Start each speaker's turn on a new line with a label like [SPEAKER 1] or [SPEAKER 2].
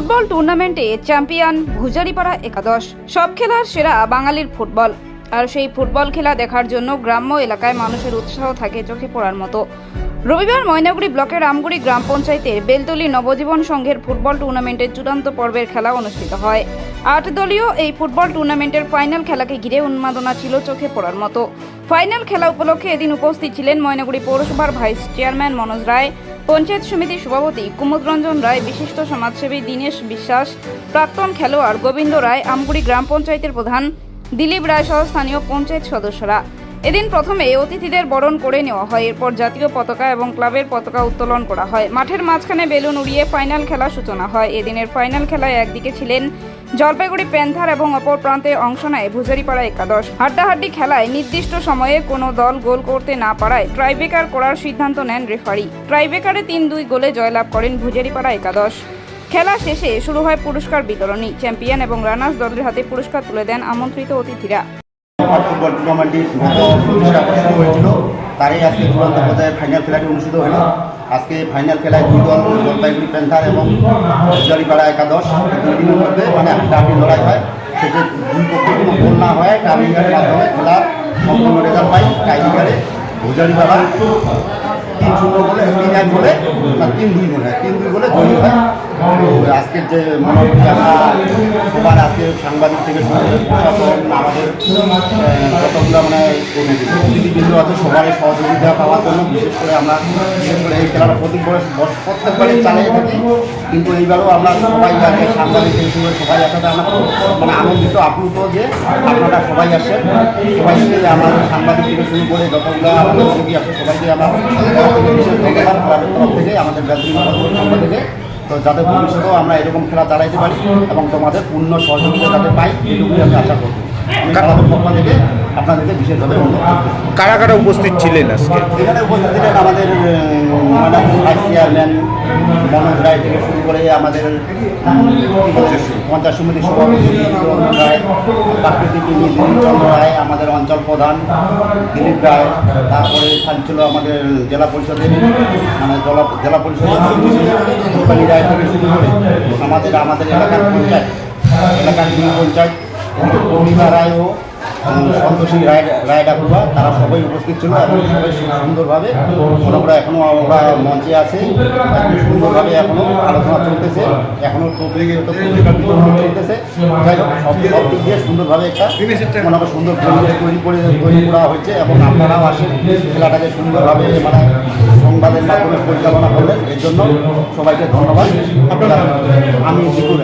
[SPEAKER 1] Football টুর্নামেন্টে champion ভুজারিপাড়া একাদশ। সব খেলার সেরা বাঙালির ফুটবল। আর সেই ফুটবল খেলা দেখার জন্য গ্রাম্য এলাকায় মানুষের উৎসাহ থাকে চোখে পড়ার মতো। রবিবার ময়নাগুড়ি ব্লকের রামগুড়ি গ্রাম পঞ্চায়েতের বেলতলি নবজীবন সংঘের ফুটবল টুর্নামেন্টের চূড়ান্ত পর্বের খেলা অনুষ্ঠিত হয়। আট দলীয় এই ফুটবল টুর্নামেন্টের ফাইনাল খেলাকে ঘিরে উন্মাদনা ছিল চোখে পড়ার মতো। ফাইনাল খেলা উপলক্ষে এদিন উপস্থিত ছিলেন ময়নাগুড়ি পৌরসভার ভাইস চেয়ারম্যান মনোজ রায় পঞ্চায়েত সমিতির সভাপতি কুমুদ রঞ্জন রায়, বিশিষ্ট সমাজসেবী দীনেশ বিশ্বাস, প্রাক্তন খেলোয়াড় গোবিন্দ রায়, আমগুড়ি গ্রাম পঞ্চায়েতের প্রধান দিলীপ রায় সহ স্থানীয় পঞ্চায়েত সদস্যরা। এদিন প্রথমে অতিথিদের বরণ করে নেওয়া হয়, এরপর জাতীয় পতাকা এবং ক্লাবের পতাকা উত্তোলন করা হয়। মাঠের মাঝখানে বেলুন উড়িয়ে ফাইনাল খেলা সূচনা হয়। এদিনের ফাইনাল খেলায় একদিকে ছিলেন জলপাইগুড়ি প্যান্থার এবং অপর প্রান্তে অংশ নেয় ভুজারিপাড়া একাদশ। হাড্ডাহাড্ডি খেলায় নির্দিষ্ট সময়ে কোনো দল গোল করতে না পারায় ট্রাইবেকার করার সিদ্ধান্ত নেন রেফারি। ট্রাইবেকারে তিন দুই গোলে জয়লাভ করেন ভুজারিপাড়া একাদশ। খেলা শেষে শুরু হয় পুরস্কার বিতরণী। চ্যাম্পিয়ন এবং রানার্স দলের হাতে পুরস্কার তুলে দেন আমন্ত্রিত অতিথিরা।
[SPEAKER 2] ফুটবল টুর্নামেন্টটি হয়েছিল। তারই আজকে চূড়ান্ত পর্যায়ে ফাইনাল খেলাটি অনুষ্ঠিত হলো আজকে ফাইনাল খেলায় দুই দল, জলপাইগুড়ি প্যান্থার এবং জলিপাড়া একাদশ। দুই দিনের মধ্যে মানে হাড্ডাহাড্ডি লড়াই হয়। সেটি দুই পক্ষে কোনো গোল না হয় টাইমিংয়ের মাধ্যমে খেলার সম্পূর্ণ রেজাল্ট পাই টাইমিংয়ে ভুজারিপাড়া তিন শূন্য বলে তিন এক বলে তিন দুই হয় তিন দুই বলে জয়ী হয়। আজকের যে আমরা সবার আজকে সাংবাদিক থেকে আমাদের যতগুলো মানে অতিথিবৃন্দ আছে সবারই সহযোগিতা পাওয়ার জন্য বিশেষ করে আমরা, বিশেষ করে এই খেলাটা প্রতি প্রত্যেকবারই চালিয়ে থাকি। কিন্তু এইবারও আমরা সবাই আগে সাংবাদিক হিসেবে সবাই একসাথে আমরা মানে আনন্দিত, আপ্লুত যে আপনারা সবাই আসেন সবাইকে আমাদের সাংবাদিক থেকে শুরু করে যতগুলো আমাদের সবাইকে আমরা বিশেষ ধন্যবাদ থেকে আমাদের ব্যাটরি থেকে তো যাতে ভবিষ্যতেও আমরা এরকম খেলা চালাইতে পারি এবং তোমাদের পূর্ণ সহযোগিতা যাতে পাই এটুকুই আমি আশা করব। পক্ষ থেকে আপনাদেরকে বিশেষভাবে
[SPEAKER 3] কারা কারা উপস্থিত ছিলেন আজকে?
[SPEAKER 2] এখানে উপস্থিত ছিলেন আমাদের madam vice chairman Manoj Roy থেকে শুরু করে আমাদের পঞ্চায়েত সমিতির সভাপতি রায় প্রাকৃতিক চন্দ্র রায় আমাদের অঞ্চল প্রধান দিলীপ রায় তারপরে ছিল আমাদের জেলা পরিষদের মানে জেলা পরিষদের রায় থেকে শুরু করে আমাদের আমাদের এলাকার পঞ্চায়েত এলাকার পঞ্চায়েত পূর্ণিমা রায় ও উম, সন্তোষী রায় রায় ডাকুয়া তারা সবাই উপস্থিত ছিল এবং সবাই সুন্দরভাবে ওরা এখনও ওরা মঞ্চে আছে সুন্দরভাবে এখনও আলোচনা চলতেছে এখনও চলতেছে। যাই হোক সব সব দিক দিয়ে সুন্দরভাবে একটা মনে সুন্দর পরিবেশ তৈরি করে তৈরি করা হয়েছে এবং আপনারাও আসেন খেলাটাকে সুন্দরভাবে মানে সংবাদের মাধ্যমে পরিচালনা করলেন এর জন্য সবাইকে ধন্যবাদ। আপনারা আমি